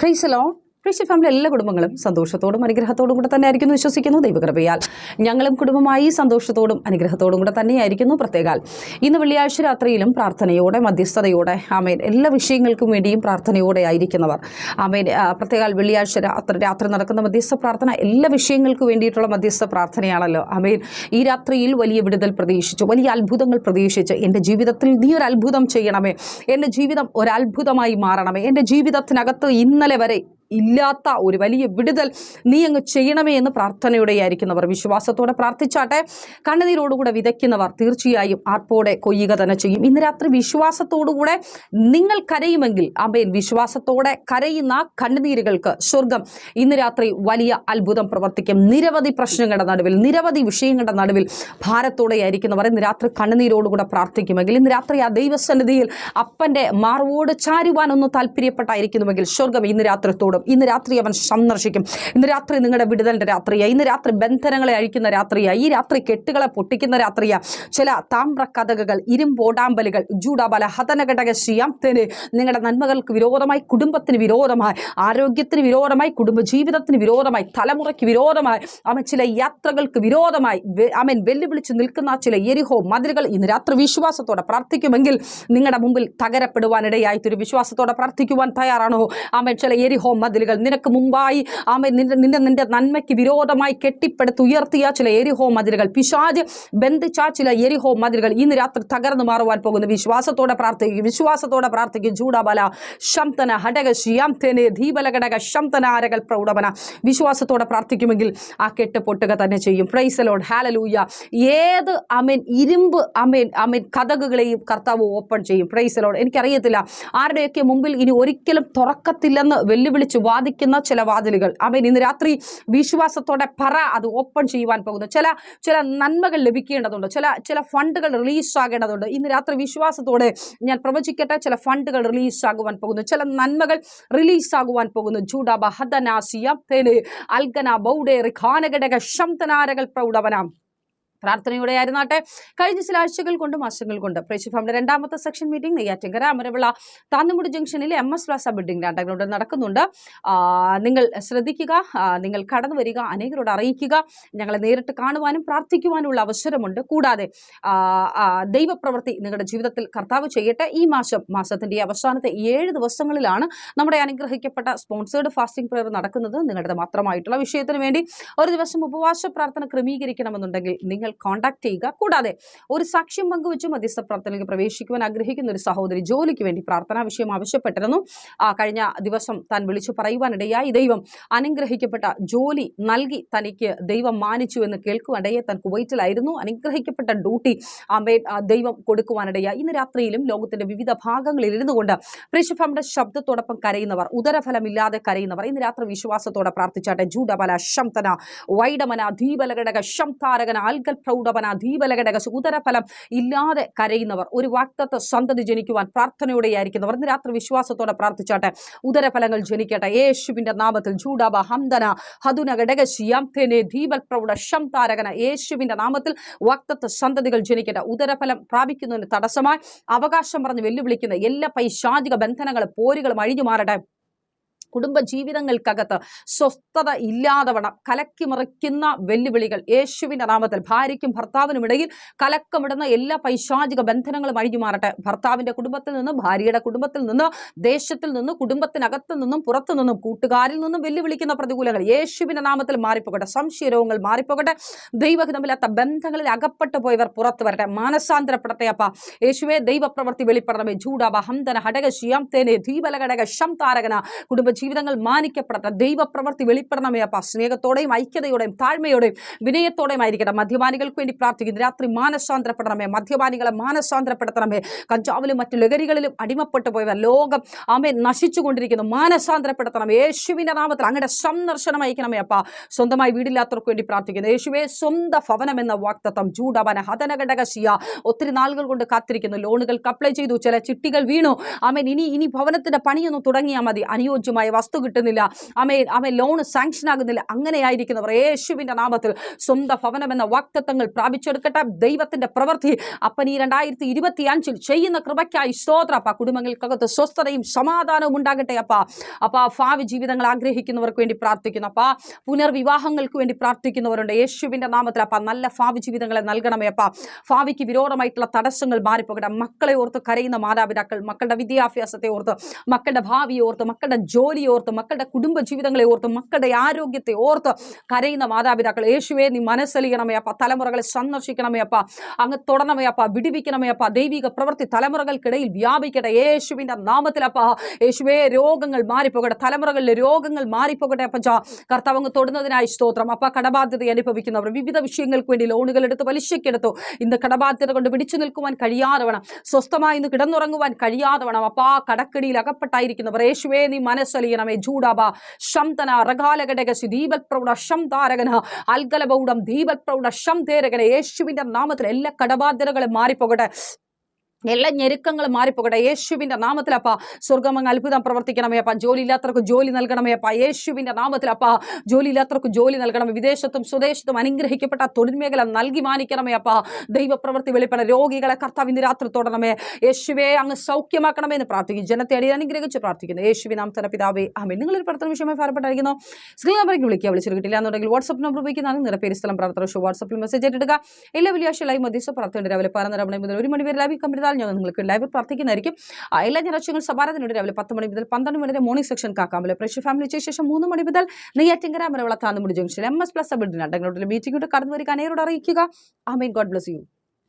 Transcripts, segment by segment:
praise the ഫ്രീഷ് family എല്ലാ കുടുംബങ്ങളും സന്തോഷത്തോടും അനുഗ്രഹത്തോടും കൂടെ തന്നെ ആയിരിക്കുന്നു വിശ്വസിക്കുന്നു. ദൈവകൃപയാൽ ഞങ്ങളും കുടുംബമായി സന്തോഷത്തോടും അനുഗ്രഹത്തോടും കൂടെ തന്നെയായിരിക്കുന്നു പ്രത്യേകാൽ. ഇന്ന് വെള്ളിയാഴ്ച രാത്രിയിലും പ്രാർത്ഥനയോടെ മധ്യസ്ഥതയോടെ ആമേൻ എല്ലാ വിഷയങ്ങൾക്കും വേണ്ടിയും പ്രാർത്ഥനയോടെ ആയിരിക്കുന്നവർ. ആമേൻ പ്രത്യേകാൽ വെള്ളിയാഴ്ച രാത്രി രാത്രി നടക്കുന്ന മധ്യസ്ഥ പ്രാർത്ഥന എല്ലാ വിഷയങ്ങൾക്കും വേണ്ടിയിട്ടുള്ള മധ്യസ്ഥ പ്രാർത്ഥനയാണല്ലോ. ആമേൻ ഈ രാത്രിയിൽ വലിയ വിടുതൽ പ്രതീക്ഷിച്ചു വലിയ അത്ഭുതങ്ങൾ പ്രതീക്ഷിച്ച് എന്റെ ജീവിതത്തിൽ നീ ഒരു അത്ഭുതം ചെയ്യണമേ എന്റെ ജീവിതം ഒരത്ഭുതമായി മാറണമേ എന്റെ ജീവിതത്തിനകത്ത് ഇന്നലെ വരെ ഇല്ലാത്ത ഒരു വലിയ വിടുതൽ നീ അങ്ങ് ചെയ്യണമേ എന്ന് പ്രാർത്ഥനയോടെ ആയിരിക്കുന്നവർ വിശ്വാസത്തോടെ പ്രാർത്ഥിച്ചാട്ടെ കണ്ണുനീരോടുകൂടെ വിതയ്ക്കുന്നവർ തീർച്ചയായും ആർപ്പോടെ കൊയ്യുക തന്നെ ചെയ്യും. ഇന്ന് രാത്രി വിശ്വാസത്തോടുകൂടെ നിങ്ങൾ കരയുമെങ്കിൽ അബേൻ വിശ്വാസത്തോടെ കരയുന്ന കണ്ണുനീരുകൾക്ക് സ്വർഗം ഇന്ന് രാത്രി വലിയ അത്ഭുതം പ്രവർത്തിക്കും. നിരവധി പ്രശ്നങ്ങളുടെ നടുവിൽ നിരവധി വിഷയങ്ങളുടെ നടുവിൽ ഭാരത്തോടെ ആയിരിക്കുന്നവർ ഇന്ന് രാത്രി കണ്ണുനീരോടുകൂടെ പ്രാർത്ഥിക്കുമെങ്കിൽ ഇന്ന് രാത്രി ആ ദൈവസന്നിധിയിൽ അപ്പന്റെ മാർവോട് ചാരുവാനൊന്ന് താല്പര്യപ്പെട്ടായിരിക്കുന്നുവെങ്കിൽ സ്വർഗം ഇന്ന് രാത്രി തോടും ഇന്ന് രാത്രി അവൻ സന്ദർശിക്കും. ഇന്ന് രാത്രി നിങ്ങളുടെ വിടുതലിന്റെ രാത്രിയാണ് ഇന്ന് രാത്രി ബന്ധനങ്ങളെ അഴിക്കുന്ന രാത്രിയാണ് ഈ രാത്രി കെട്ടുകളെ പൊട്ടിക്കുന്ന രാത്രിയാണ് ചില താമ്ര കഥകൾ ഇരുമ്പോടാമ്പലുകൾ ജൂഡാബല ഹതനഘടക ശ്രീയാംതേന് നിങ്ങളുടെ നന്മകൾക്ക് വിരോധമായി കുടുംബത്തിന് വിരോധമായി ആരോഗ്യത്തിന് വിരോധമായി കുടുംബജീവിതത്തിന് വിരോധമായി തലമുറയ്ക്ക് വിരോധമായി അവൻ ചില യാത്രകൾക്ക് വിരോധമായി അവൻ വെല്ലുവിളിച്ച് നിൽക്കുന്ന ചില എരിഹോ മതിലുകൾ ഇന്ന് രാത്രി വിശ്വാസത്തോടെ പ്രാർത്ഥിക്കുമെങ്കിൽ നിങ്ങളുടെ മുമ്പിൽ തകരപ്പെടുവാനിടയായിട്ടൊരു വിശ്വാസത്തോടെ പ്രാർത്ഥിക്കുവാൻ തയ്യാറാണോ? അവൻ ചില എരിഹോ മതിലുകൾ നിനക്ക് മുമ്പായി ആമേ നിന്റെ നിന്റെ നിന്റെ നന്മയ്ക്ക് വിരോധമായി കെട്ടിപ്പടുത്ത് ഉയർത്തിയ ചില എരിഹോ മതിലുകൾ. പിശാജ് ബന്ധിച്ച ചില എരിഹോ മതിലുകൾ ഇന്ന് രാത്രി തകർന്നു മാറുവാൻ പോകുന്നു. വിശ്വാസത്തോടെ പ്രാർത്ഥിക്കും. വിശ്വാസത്തോടെ പ്രാർത്ഥിക്കും. ചൂടബല ശംതന ഹടക ശ്യാംതനെ ധീബലഘടക ശംതന ആരകൽ പ്രൗഢവന വിശ്വാസത്തോടെ പ്രാർത്ഥിക്കുമെങ്കിൽ ആ കെട്ട് പൊട്ടുക തന്നെ ചെയ്യും. പ്രൈസലോഡ് ഹാലലൂയ ഏത് അമേൻ ഇരുമ്പ് അമേൻ അമേൻ കഥകുകളെയും കർത്താവ് ഓപ്പൺ ചെയ്യും. പ്രൈസലോഡ് എനിക്കറിയത്തില്ല ആരുടെയൊക്കെ മുമ്പിൽ ഇനി ഒരിക്കലും തുറക്കത്തില്ലെന്ന് വെല്ലുവിളിച്ച് വാദിക്കുന്ന ചില വാതിലുകൾ. അവൻ ഇന്ന് രാത്രി വിശ്വാസത്തോടെ പറ അത് ഓപ്പൺ ചെയ്യുവാൻ പോകുന്നു. ചില ചില നന്മകൾ ലഭിക്കേണ്ടതുണ്ട്. ചില ചില ഫണ്ടുകൾ റിലീസ് ആകേണ്ടതുണ്ട് ഇന്ന് രാത്രി വിശ്വാസത്തോടെ ഞാൻ പ്രവചിക്കട്ടെ ചില ഫണ്ടുകൾ റിലീസ് ആകുവാൻ പോകുന്നു. ചില നന്മകൾ റിലീസ് ആകുവാൻ പോകുന്നു ജൂഡാബ ഹദനാസിയ അൽഗന ബൗഡെ റിഖാനഘടക ശംതനാരകൾ പ്രൗഢവനാം. പ്രാർത്ഥനയോടെ ആയിരുന്നാട്ടെ കഴിഞ്ഞ ചില ആഴ്ചകൾ കൊണ്ട് മാസങ്ങൾ കൊണ്ട് പ്രേക്ഷിഫാമിന്റെ രണ്ടാമത്തെ സെക്ഷൻ മീറ്റിംഗ് നെയ്യാറ്റിങ്കര അമരവിള താന്നുമുടി ജംഗ്ഷനിലെ എം എസ് പ്ലാസ ബിൽഡിംഗ് രണ്ടാങ്ങളുടെ നടക്കുന്നുണ്ട്. നിങ്ങൾ ശ്രദ്ധിക്കുക നിങ്ങൾ കടന്നു വരിക അനേകരോട് അറിയിക്കുക ഞങ്ങളെ നേരിട്ട് കാണുവാനും പ്രാർത്ഥിക്കുവാനുള്ള അവസരമുണ്ട്. കൂടാതെ ദൈവപ്രവൃത്തി നിങ്ങളുടെ ജീവിതത്തിൽ കർത്താവ് ചെയ്യട്ടെ. ഈ മാസം മാസത്തിന്റെ ഈ അവസാനത്തെ ഏഴ് ദിവസങ്ങളിലാണ് നമ്മുടെ അനുഗ്രഹിക്കപ്പെട്ട സ്പോൺസേഡ് ഫാസ്റ്റിംഗ് പ്രയർ നടക്കുന്നത്. നിങ്ങളുടെ മാത്രമായിട്ടുള്ള വിഷയത്തിന് വേണ്ടി ഒരു ദിവസം ഉപവാസ പ്രാർത്ഥന ക്രമീകരിക്കണമെന്നുണ്ടെങ്കിൽ നിങ്ങൾ കോൺടാക്ട് ചെയ്യുക. കൂടാതെ ഒരു സാക്ഷ്യം പങ്കുവെച്ച് മധ്യസ്ഥ പ്രാർത്ഥനയിലേക്ക് പ്രവേശിക്കുവാൻ ആഗ്രഹിക്കുന്ന ഒരു സഹോദരി ജോലിക്ക് വേണ്ടി പ്രാർത്ഥനാ വിഷയം ആവശ്യപ്പെട്ടിരുന്നു. കഴിഞ്ഞ ദിവസം താൻ വിളിച്ചു പറയുവാനിടയായി. ദൈവം അനുഗ്രഹിക്കപ്പെട്ട ജോലി നൽകി തനിക്ക് ദൈവം മാനിച്ചു എന്ന് കേൾക്കുവാനിടയെ താൻ കുവൈറ്റിലായിരുന്നു. അനുഗ്രഹിക്കപ്പെട്ട ഡ്യൂട്ടി ദൈവം കൊടുക്കുവാനിടയായി. ഇന്ന് രാത്രിയിലും ലോകത്തിന്റെ വിവിധ ഭാഗങ്ങളിൽ ഇരുന്നു കൊണ്ട് പ്രിഷഫമ്മയുടെ ശബ്ദത്തോടൊപ്പം കരയുന്നവർ ഉദരഫലമില്ലാതെ കരയുന്നവർ ഇന്ന് രാത്രി വിശ്വാസത്തോടെ പ്രാർത്ഥിച്ചാട്ടെ. ജൂഡബല ശംതന വൈഡമന ധീപലഘടക ശംതാരകന അൽഗൽ പ്രൗഢവന ദീപലകടക ഉദരഫലം ഇല്ലാതെ കരയുന്നവർ ഒരു വാക്തത്വ സന്തതി ജനിക്കുവാൻ പ്രാർത്ഥനയോടെയായിരിക്കുന്നവർ ഇന്ന് രാത്രി വിശ്വാസത്തോടെ പ്രാർത്ഥിച്ചാട്ടെ ഉദരഫലങ്ങൾ ജനിക്കട്ടെ യേശുവിന്റെ നാമത്തിൽ ജൂഡാബ ഹംദന ഹതുന ഘടകശിയാം ദീപൽ പ്രൗഢ ശംതാരകന യേശുവിന്റെ നാമത്തിൽ വാക്തത്വ സന്തതികൾ ജനിക്കട്ടെ ഉദരഫലം പ്രാപിക്കുന്നതിന് തടസ്സമായി അവകാശം പറഞ്ഞ് വെല്ലുവിളിക്കുന്ന എല്ലാ പൈശാചിക ബന്ധനങ്ങളും പോരുകളും അഴിഞ്ഞു മാറട്ടെ. കുടുംബ ജീവിതങ്ങൾക്കകത്ത് സ്വസ്ഥത ഇല്ലാതവണ്ണം കലക്കിമറിക്കുന്ന വെല്ലുവിളികൾ യേശുവിന്റെ നാമത്തിൽ ഭാര്യയ്ക്കും ഭർത്താവിനും ഇടയിൽ കലക്കമിടുന്ന എല്ലാ പൈശാചിക ബന്ധനങ്ങളും അഴിഞ്ഞു മാറട്ടെ ഭർത്താവിന്റെ കുടുംബത്തിൽ നിന്നും ഭാര്യയുടെ കുടുംബത്തിൽ നിന്ന് ദേശത്തിൽ നിന്നും കുടുംബത്തിനകത്തു നിന്നും പുറത്തു നിന്നും കൂട്ടുകാരിൽ നിന്നും വെല്ലുവിളിക്കുന്ന പ്രതികൂലങ്ങൾ യേശുവിന്റെ നാമത്തിൽ മാറിപ്പോകട്ടെ. സംശയരോഗങ്ങൾ മാറിപ്പോകട്ടെ. ദൈവഹിതമില്ലാത്ത ബന്ധങ്ങളിൽ അകപ്പെട്ടു പോയവർ പുറത്തു വരട്ടെ. മാനസാന്തരപ്പെടട്ടെ അപ്പ. യേശുവെ ദൈവപ്രവൃത്തി വെളിപ്പെടണമേ. ജൂഡാബ ഹന്തന ഹടക ശിയാം തേനെ ധീബലഘടക ശം താരകന കുടുംബജീവിതങ്ങൾ മാനിക്കപ്പെടട്ടെ. ദൈവപ്രവൃത്തി വെളിപ്പെടണമേ അപ്പ. സ്നേഹത്തോടെയും ഐക്യതയോടെയും താഴ്മയോടെയും വിനയത്തോടെയും ആയിരിക്കട്ടെ. മദ്യപാനികൾക്ക് വേണ്ടി പ്രാർത്ഥിക്കുന്നു. രാത്രി മാനസാന്തരപ്പെടണമേ. മദ്യപാനികളെ മാനസാന്തരപ്പെടുത്തണമേ. കഞ്ചാവിലും മറ്റു ലഹരികളിലും അടിമപ്പെട്ടു പോയവർ ലോകം നശിച്ചു നശിച്ചുകൊണ്ടിരിക്കുന്നു. മാനസാന്തരപ്പെടുത്തണം. യേശുവിന്റെ നാമത്തിൽ അങ്ങയുടെ സന്ദർശനം അയക്കണമേ അപ്പ. സ്വന്തമായി വീടില്ലാത്തവർക്ക് വേണ്ടി പ്രാർത്ഥിക്കുന്നു. യേശുവെ സ്വന്ത ഭവനം എന്ന വാക്തത്വം ചൂടവന ഹതനഘടകശിയ ഒത്തിരി നാളുകൾ കൊണ്ട് കാത്തിരിക്കുന്നു. ലോണുകൾക്ക് അപ്ലൈ ചെയ്തു. ചില ചിട്ടികൾ വീണു. ആമേൻ ഇനി ഇനി ഭവനത്തിന്റെ പണിയൊന്നും തുടങ്ങിയാൽ മതി. അനുയോജ്യമായ വസ്തു കിട്ടുന്നില്ല. അമേ അമേ ലോൺ സാങ്ഷൻ ആകുന്നില്ല. അങ്ങനെയായിരിക്കുന്നവർ യേശുവിന്റെ നാമത്തിൽ സ്വന്തം എന്ന വാക്തത്വങ്ങൾ പ്രാപിച്ചെടുക്കട്ടെ. ദൈവത്തിന്റെ പ്രവൃത്തി അപ്പൻ ഈ രണ്ടായിരത്തി ഇരുപത്തി അഞ്ചിൽ ചെയ്യുന്ന കൃപയ്ക്കായി സ്തോത്രപ്പ കുടുംബങ്ങൾക്കകത്ത് സ്വസ്ഥതയും സമാധാനവും ഉണ്ടാകട്ടെ അപ്പ. അപ്പ ഭാവി ജീവിതങ്ങൾ ആഗ്രഹിക്കുന്നവർക്ക് വേണ്ടി പ്രാർത്ഥിക്കുന്നു. അപ്പ പുനർവിവാഹങ്ങൾക്ക് വേണ്ടി പ്രാർത്ഥിക്കുന്നവരുണ്ട്. യേശുവിന്റെ നാമത്തിൽ അപ്പ നല്ല ഭാവി ജീവിതങ്ങളെ നൽകണമേ അപ്പ. ഭാവിക്ക് വിരോധമായിട്ടുള്ള തടസ്സങ്ങൾ മാറിപ്പോകട്ടെ. മക്കളെ ഓർത്ത് കരയുന്ന മാതാപിതാക്കൾ മക്കളുടെ വിദ്യാഭ്യാസത്തെ ഓർത്ത് മക്കളുടെ ഭാവിയെ ഓർത്ത് മക്കളുടെ ജോലിയെ ഓർത്ത് മക്കളുടെ കുടുംബ ജീവിതങ്ങളെ ഓർത്ത് മക്കളുടെ ആരോഗ്യത്തെ ഓർത്ത് കരയുന്ന മാതാപിതാക്കൾ യേശുവെ നീ മനസ്സലിയണമേ അപ്പ തലമുറകളെ സന്ദർശിക്കണമേ അപ്പ അങ്ങ് തൊടണമേ അപ്പ വിടിവിക്കണമേ അപ്പ ദൈവിക പ്രവൃത്തി തലമുറകൾക്കിടയിൽ വ്യാപിക്കട്ടെ യേശുവിന്റെ നാമത്തിലപ്പ യേശുവേ രോഗങ്ങൾ മാറിപ്പോകട്ടെ തലമുറകളിലെ രോഗങ്ങൾ മാറിപ്പോകട്ടെ അപ്പച്ച കർത്താവ് അങ്ങ് തൊടുന്നതിനായി സ്തോത്രം. അപ്പ കടബാധ്യത അനുഭവിക്കുന്നവർ വിവിധ വിഷയങ്ങൾക്ക് വേണ്ടി ലോണുകൾ എടുത്ത് പലിശയ്ക്കെടുത്തു. ഇന്ന് കടബാധ്യത കൊണ്ട് പിടിച്ചു നിൽക്കുവാൻ കഴിയാതെ വേണം സ്വസ്ഥമായി ഇന്ന് കിടന്നുറങ്ങുവാൻ കഴിയാതെ വേണം അപ്പാ കടക്കിടിയിൽ അകപ്പെട്ടായിരിക്കുന്നവർ യേശുവേ നീ മനസ്സലിയണമേ ജൂഡാബ ശംതന റകാലഘടകസി ദീപൽപ്രൗഢ ശംതാരകന. അൽഗലബൗഢം ദീപൽപ്രൗഢ ശം തേരകന യേശുവിന്റെ നാമത്തിൽ എല്ലാ കടബാധ്യതകളും മാറിപ്പോകട്ടെ. എല്ലാ ഞെരുക്കങ്ങളും മാറിപ്പോകട്ടെ. യേശുവിന്റെ നാമത്തിലപ്പ സ്വർഗം അങ്ങ് അത്ഭുതം പ്രവർത്തിക്കണമേ അപ്പ. ജോലി ഇല്ലാത്തവർക്ക് ജോലി നൽകണമേ അപ്പ. യേശുവിന്റെ നാമത്തിലപ്പ ജോലി ഇല്ലാത്തവർക്ക് ജോലി നൽകണമേ. വിദേശത്തും സ്വദേശത്തും അനുഗ്രഹിക്കപ്പെട്ട തൊഴിൽ മേഖല നൽകി മാനിക്കണമേ അപ്പ. ദൈവപ്രവൃത്തി വെളിപ്പെട. രോഗികളെ കർത്താവിന്റെ രാത്രി തൊടണമേ. യേശുവെ അങ്ങ് സൗഖ്യമാക്കണമേ എന്ന് പ്രാർത്ഥിക്കും ജനത്തെ അടി അനുഗ്രഹിച്ച് പ്രാർത്ഥിക്കുന്നു. യേശുവി നാം തന്നെ പിതാവേ ആമേ നിങ്ങളൊരു പ്രാർത്ഥന വിഷയമായി ഫലപ്പെട്ടായിരിക്കുന്നു സ്ക്രീൻ നമ്പറേക്ക് വിളിക്കുക. വിളിച്ചിട്ട് കിട്ടില്ല എന്നുണ്ടെങ്കിൽ വാട്സപ്പ് നമ്പർ ഉപയോഗിക്കുന്നതാണ് നിങ്ങളുടെ പേര് സ്ഥലം പ്രാർത്ഥന വാട്സപ്പിൽ മെസ്സേജ് ഇടുക. എല്ലാ വെള്ളിയാഴ്ച ലൈവ് മധ്യസ്ഥ പ്രാർത്ഥന രാവിലെ പതിനൊന്നര മണി മുതൽ ഒരു മണിവരെ വരെ ലൈവ് കമ്പിതാൽ ഞങ്ങൾ നിങ്ങൾക്ക് ലൈവ് പ്രാർത്ഥിക്കുന്നതായിരിക്കും. എല്ലാ ഞായറാഴ്ചകൾ സഭാരത്തിനുണ്ട് രാവിലെ പത്ത് മണി മുതൽ പന്ത്രണ്ട് മണി വരെ മോർണിംഗ് സെക്ഷൻ കാക്കാമല പ്രേക്ഷ ഫാമിലി ഉച്ച ശേഷം മൂന്ന് മണി മുതൽ Neyyattinkara Maravala junction M S plaza building അണ്ടങ്ങളുടെ meeting കടന്നു വരിക അനേരോട് അറിയിക്കുക. ആമേൻ. God bless you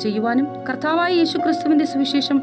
ചെയ്യുവാനും കർത്താവായ യേശുക്രിസ്തുവിന്റെ സുവിശേഷം